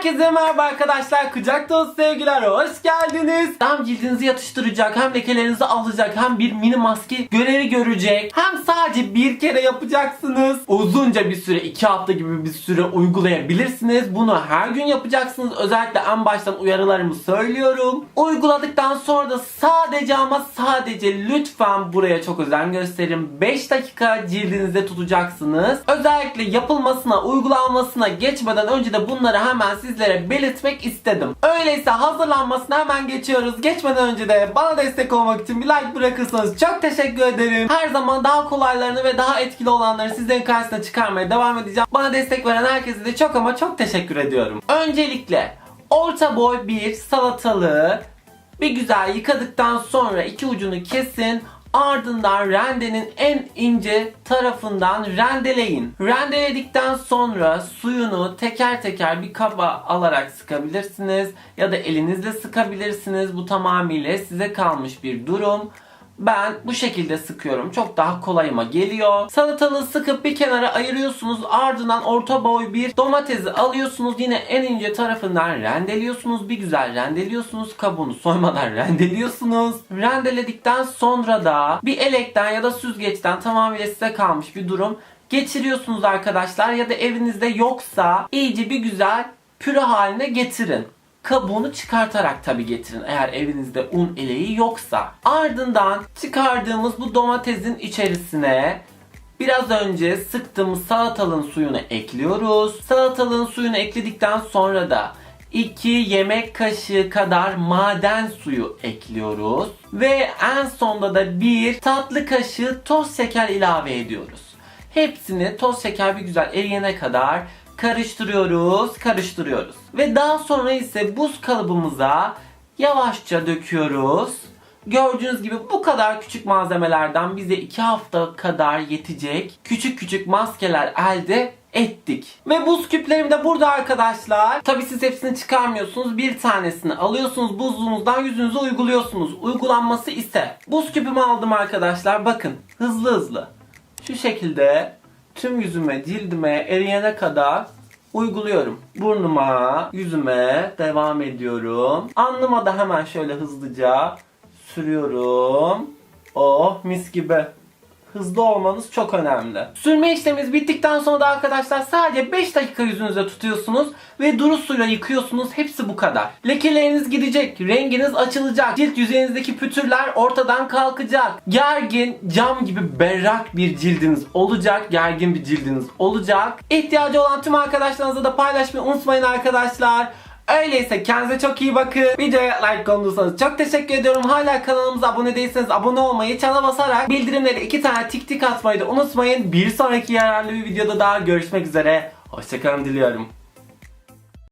Herkese merhaba arkadaşlar. Kucak dolusu sevgiler. Hoş geldiniz. Hem cildinizi yatıştıracak, hem lekelerinizi alacak, hem bir mini maske görevi görecek. Hem sadece bir kere yapacaksınız. Uzunca bir süre, iki hafta gibi bir süre uygulayabilirsiniz. Bunu her gün yapacaksınız. Özellikle en baştan uyarılarımı söylüyorum. Uyguladıktan sonra da sadece ama sadece lütfen buraya çok özen gösterin. 5 dakika cildinizde tutacaksınız. Özellikle yapılmasına, uygulanmasına geçmeden önce de bunları hemen sizlere belirtmek istedim. Öyleyse hazırlanmasına hemen geçiyoruz. Geçmeden önce de bana destek olmak için bir like bırakırsanız çok teşekkür ederim. Her zaman daha kolaylarını ve daha etkili olanları sizlerin karşısına çıkarmaya devam edeceğim. Bana destek veren herkese de çok ama çok teşekkür ediyorum. Öncelikle orta boy bir salatalığı bir güzel yıkadıktan sonra iki ucunu kesin. Ardından rendenin en ince tarafından rendeleyin. Rendeledikten sonra suyunu teker teker bir kaba alarak sıkabilirsiniz ya da elinizle sıkabilirsiniz. Bu tamamıyla size kalmış bir durum. Ben bu şekilde sıkıyorum. Çok daha kolayıma geliyor. Salatalığı sıkıp bir kenara ayırıyorsunuz. Ardından orta boy bir domatesi alıyorsunuz. Yine en ince tarafından rendeliyorsunuz. Bir güzel rendeliyorsunuz. Kabuğunu soymadan rendeliyorsunuz. Rendeledikten sonra da bir elekten ya da süzgeçten tamamıyla size kalmış bir durum geçiriyorsunuz arkadaşlar. Ya da evinizde yoksa iyice bir güzel püre haline getirin kabuğunu çıkartarak tabi getirin eğer evinizde un eleği yoksa. Ardından çıkardığımız bu domatesin içerisine biraz önce sıktığımız salatalığın suyunu ekliyoruz. Salatalığın suyunu ekledikten sonra da 2 yemek kaşığı kadar maden suyu ekliyoruz. Ve en sonda da bir tatlı kaşığı toz şeker ilave ediyoruz. Hepsini toz şeker bir güzel eriyene kadar karıştırıyoruz, karıştırıyoruz. Ve daha sonra ise buz kalıbımıza yavaşça döküyoruz. Gördüğünüz gibi bu kadar küçük malzemelerden bize 2 hafta kadar yetecek küçük küçük maskeler elde ettik. Ve buz küplerim de burada arkadaşlar. Tabi siz hepsini çıkarmıyorsunuz. Bir tanesini alıyorsunuz buzluğunuzdan yüzünüze uyguluyorsunuz. Uygulanması ise buz küpümü aldım arkadaşlar. Bakın hızlı hızlı. Şu şekilde tüm yüzüme, cildime eriyene kadar uyguluyorum. Burnuma, yüzüme devam ediyorum. Alnıma da hemen şöyle hızlıca sürüyorum. Oh mis gibi. Hızlı olmanız çok önemli. Sürme işlemimiz bittikten sonra da arkadaşlar sadece 5 dakika yüzünüze tutuyorsunuz ve duru suyla yıkıyorsunuz. Hepsi bu kadar. Lekeleriniz gidecek, renginiz açılacak, cilt yüzeyinizdeki pütürler ortadan kalkacak. Gergin, cam gibi berrak bir cildiniz olacak. Gergin bir cildiniz olacak. İhtiyacı olan tüm arkadaşlarınızla da paylaşmayı unutmayın arkadaşlar. Öyleyse kendinize çok iyi bakın. Videoya like konulursanız çok teşekkür ediyorum. Hala kanalımıza abone değilseniz abone olmayı, çana basarak bildirimleri iki tane tik tik atmayı da unutmayın. Bir sonraki yararlı bir videoda daha görüşmek üzere. Hoşçakalın diliyorum.